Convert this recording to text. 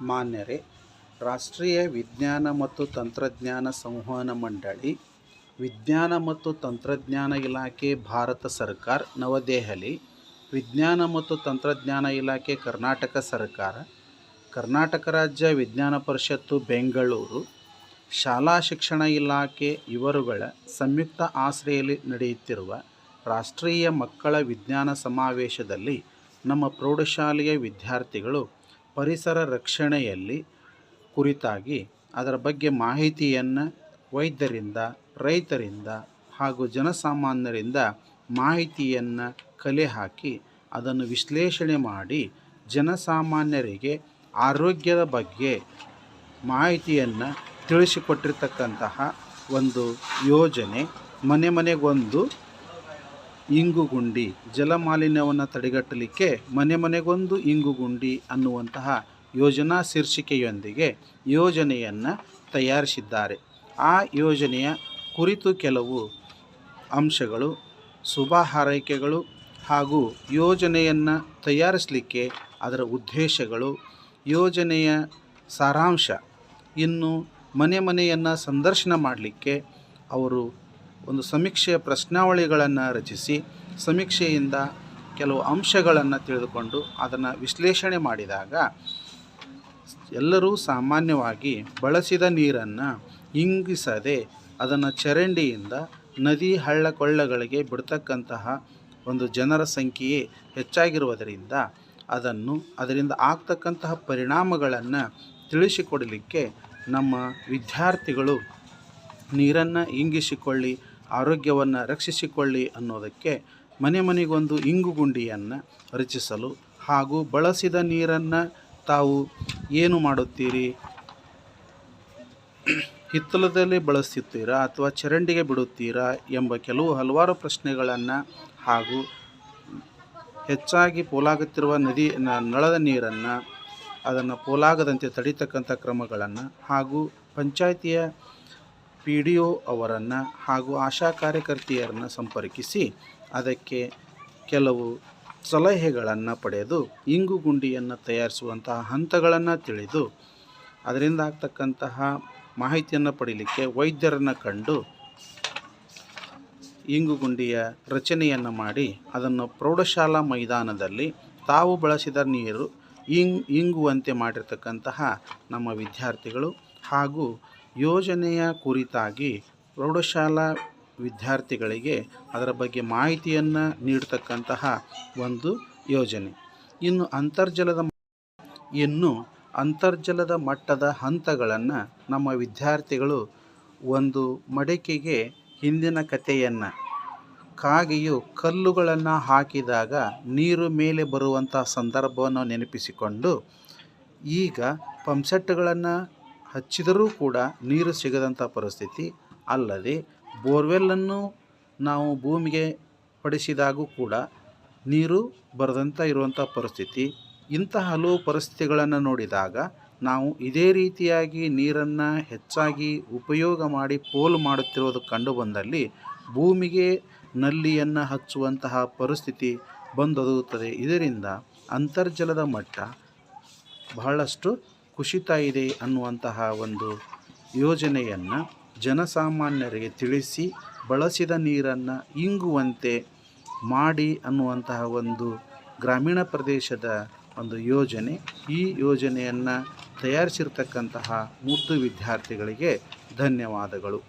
ಮಾನ್ಯರೇ, ರಾಷ್ಟ್ರೀಯ ವಿಜ್ಞಾನ ಮತ್ತು ತಂತ್ರಜ್ಞಾನ ಸಂವಹನ ಮಂಡಳಿ, ವಿಜ್ಞಾನ ಮತ್ತು ತಂತ್ರಜ್ಞಾನ ಇಲಾಖೆ, ಭಾರತ ಸರ್ಕಾರ, ನವದೆಹಲಿ, ವಿಜ್ಞಾನ ಮತ್ತು ತಂತ್ರಜ್ಞಾನ ಇಲಾಖೆ, ಕರ್ನಾಟಕ ಸರ್ಕಾರ, ಕರ್ನಾಟಕ ರಾಜ್ಯ ವಿಜ್ಞಾನ ಪರಿಷತ್ತು, ಬೆಂಗಳೂರು, ಶಾಲಾ ಶಿಕ್ಷಣ ಇಲಾಖೆ ಇವರುಗಳ ಸಂಯುಕ್ತ ಆಶ್ರಯಲ್ಲಿ ನಡೆಯುತ್ತಿರುವ ರಾಷ್ಟ್ರೀಯ ಮಕ್ಕಳ ವಿಜ್ಞಾನ ಸಮಾವೇಶದಲ್ಲಿ ನಮ್ಮ ಪ್ರೌಢಶಾಲೆಯ ವಿದ್ಯಾರ್ಥಿಗಳು ಪರಿಸರ ರಕ್ಷಣೆಯಲ್ಲಿ ಕುರಿತಾಗಿ ಅದರ ಬಗ್ಗೆ ಮಾಹಿತಿಯನ್ನು ವೈದ್ಯರಿಂದ, ರೈತರಿಂದ ಹಾಗೂ ಜನಸಾಮಾನ್ಯರಿಂದ ಮಾಹಿತಿಯನ್ನು ಕಲೆ ಹಾಕಿ ಅದನ್ನು ವಿಶ್ಲೇಷಣೆ ಮಾಡಿ ಜನಸಾಮಾನ್ಯರಿಗೆ ಆರೋಗ್ಯದ ಬಗ್ಗೆ ಮಾಹಿತಿಯನ್ನು ತಿಳಿಸಿಕೊಟ್ಟಿರ್ತಕ್ಕಂತಹ ಒಂದು ಯೋಜನೆ ಮನೆ ಮನೆಗೊಂದು ಇಂಗುಗುಂಡಿ ಜಲಮಾಲಿನ್ಯವನ್ನು ತಡೆಗಟ್ಟಲಿಕ್ಕೆ ಮನೆ ಮನೆಗೊಂದು ಇಂಗುಗುಂಡಿ ಅನ್ನುವಂತಹ ಯೋಜನಾ ಶೀರ್ಷಿಕೆಯೊಂದಿಗೆ ಯೋಜನೆಯನ್ನು ತಯಾರಿಸಿದ್ದಾರೆ. ಆ ಯೋಜನೆಯ ಕುರಿತು ಕೆಲವು ಅಂಶಗಳು ಶುಭ ಹಾರೈಕೆಗಳು ಹಾಗೂ ಯೋಜನೆಯನ್ನು ತಯಾರಿಸಲಿಕ್ಕೆ ಅದರ ಉದ್ದೇಶಗಳು, ಯೋಜನೆಯ ಸಾರಾಂಶ, ಇನ್ನು ಮನೆ ಮನೆಯನ್ನು ಸಂದರ್ಶನ ಮಾಡಲಿಕ್ಕೆ ಅವರು ಒಂದು ಸಮೀಕ್ಷೆಯ ಪ್ರಶ್ನಾವಳಿಗಳನ್ನು ರಚಿಸಿ, ಸಮೀಕ್ಷೆಯಿಂದ ಕೆಲವು ಅಂಶಗಳನ್ನು ತಿಳಿದುಕೊಂಡು ಅದನ್ನು ವಿಶ್ಲೇಷಣೆ ಮಾಡಿದಾಗ ಎಲ್ಲರೂ ಸಾಮಾನ್ಯವಾಗಿ ಬಳಸಿದ ನೀರನ್ನು ಇಂಗಿಸದೆ ಅದನ್ನು ಚರಂಡಿಯಿಂದ ನದಿ ಹಳ್ಳ ಕೊಳ್ಳಗಳಿಗೆ ಬಿಡ್ತಕ್ಕಂತಹ ಒಂದು ಜನರ ಸಂಖ್ಯೆಯೇ ಹೆಚ್ಚಾಗಿರುವುದರಿಂದ ಅದನ್ನು ಅದರಿಂದ ಆಗ್ತಕ್ಕಂತಹ ಪರಿಣಾಮಗಳನ್ನು ತಿಳಿಸಿಕೊಡಲಿಕ್ಕೆ ನಮ್ಮ ವಿದ್ಯಾರ್ಥಿಗಳು ನೀರನ್ನು ಇಂಗಿಸಿಕೊಳ್ಳಿ ಆರೋಗ್ಯವನ್ನು ರಕ್ಷಿಸಿಕೊಳ್ಳಿ ಅನ್ನೋದಕ್ಕೆ ಮನೆ ಮನೆಗೊಂದು ಇಂಗುಗುಂಡಿಯನ್ನು ರಚಿಸಲು ಹಾಗೂ ಬಳಸಿದ ನೀರನ್ನು ತಾವು ಏನು ಮಾಡುತ್ತೀರಿ? ಹಿತ್ತಲದಲ್ಲಿ ಬಳಸುತ್ತೀರಾ ಅಥವಾ ಚರಂಡಿಗೆ ಬಿಡುತ್ತೀರಾ ಎಂಬ ಕೆಲವು ಹಲವಾರು ಪ್ರಶ್ನೆಗಳನ್ನು ಹಾಗೂ ಹೆಚ್ಚಾಗಿ ಪೋಲಾಗುತ್ತಿರುವ ನದಿ ನಳದ ನೀರನ್ನು, ಅದನ್ನು ಪೋಲಾಗದಂತೆ ತಡಿತಕ್ಕಂಥ ಕ್ರಮಗಳನ್ನು ಹಾಗೂ ಪಂಚಾಯಿತಿಯ ಪಿ ಡಿ ಒ ಅವರನ್ನು ಹಾಗೂ ಆಶಾ ಕಾರ್ಯಕರ್ತೆಯರನ್ನು ಸಂಪರ್ಕಿಸಿ ಅದಕ್ಕೆ ಕೆಲವು ಸಲಹೆಗಳನ್ನು ಪಡೆದು ಇಂಗು ಗುಂಡಿಯನ್ನು ತಯಾರಿಸುವಂತಹ ಹಂತಗಳನ್ನು ತಿಳಿದು ಅದರಿಂದ ಆಗ್ತಕ್ಕಂತಹ ಮಾಹಿತಿಯನ್ನು ಪಡೀಲಿಕ್ಕೆ ವೈದ್ಯರನ್ನು ಕಂಡು ಇಂಗು ಗುಂಡಿಯ ರಚನೆಯನ್ನು ಮಾಡಿ ಅದನ್ನು ಪ್ರೌಢಶಾಲಾ ಮೈದಾನದಲ್ಲಿ ತಾವು ಬಳಸಿದ ನೀರು ಇಂಗ್ ಇಂಗುವಂತೆ ಮಾಡಿರ್ತಕ್ಕಂತಹ ನಮ್ಮ ವಿದ್ಯಾರ್ಥಿಗಳು ಹಾಗೂ ಯೋಜನೆಯ ಕುರಿತಾಗಿ ಪ್ರೌಢಶಾಲಾ ವಿದ್ಯಾರ್ಥಿಗಳಿಗೆ ಅದರ ಬಗ್ಗೆ ಮಾಹಿತಿಯನ್ನು ನೀಡತಕ್ಕಂತಹ ಒಂದು ಯೋಜನೆ. ಇನ್ನು ಅಂತರ್ಜಲದ ಇನ್ನು ಅಂತರ್ಜಲದ ಮಟ್ಟದ ಹಂತಗಳನ್ನು ನಮ್ಮ ವಿದ್ಯಾರ್ಥಿಗಳು ಒಂದು ಮಡಿಕೆಗೆ ಹಿಂದಿನ ಕಥೆಯನ್ನು, ಕಾಗೆಯು ಕಲ್ಲುಗಳನ್ನು ಹಾಕಿದಾಗ ನೀರು ಮೇಲೆ ಬರುವಂತಹ ಸಂದರ್ಭವನ್ನು ನೆನಪಿಸಿಕೊಂಡು ಈಗ ಪಂಪ್ಸೆಟ್ಗಳನ್ನು ಹಚ್ಚಿದರೂ ಕೂಡ ನೀರು ಸಿಗದಂಥ ಪರಿಸ್ಥಿತಿ ಅಲ್ಲದೆ ಬೋರ್ವೆಲ್ಲನ್ನು ನಾವು ಭೂಮಿಗೆ ಪಡಿಸಿದಾಗೂ ಕೂಡ ನೀರು ಬರದಂಥ ಇರುವಂಥ ಪರಿಸ್ಥಿತಿ. ಇಂತಹ ಹಲವು ಪರಿಸ್ಥಿತಿಗಳನ್ನು ನೋಡಿದಾಗ ನಾವು ಇದೇ ರೀತಿಯಾಗಿ ನೀರನ್ನು ಹೆಚ್ಚಾಗಿ ಉಪಯೋಗ ಮಾಡಿ ಪೋಲು ಮಾಡುತ್ತಿರುವುದು ಕಂಡುಬಂದಲ್ಲಿ ಭೂಮಿಗೆ ನಲ್ಲಿಯನ್ನು ಹಚ್ಚುವಂತಹ ಪರಿಸ್ಥಿತಿ ಬಂದೊದಗುತ್ತದೆ. ಇದರಿಂದ ಅಂತರ್ಜಲದ ಮಟ್ಟ ಬಹಳಷ್ಟು ಕುಸಿತ ಇದೆ ಅನ್ನುವಂತಹ ಒಂದು ಯೋಜನೆಯನ್ನು ಜನಸಾಮಾನ್ಯರಿಗೆ ತಿಳಿಸಿ ಬಳಸಿದ ನೀರನ್ನು ಇಂಗುವಂತೆ ಮಾಡಿ ಅನ್ನುವಂತಹ ಒಂದು ಗ್ರಾಮೀಣ ಪ್ರದೇಶದ ಒಂದು ಯೋಜನೆ. ಈ ಯೋಜನೆಯನ್ನು ತಯಾರಿಸಿರ್ತಕ್ಕಂತಹ ಮುದ್ದು ವಿದ್ಯಾರ್ಥಿಗಳಿಗೆ ಧನ್ಯವಾದಗಳು.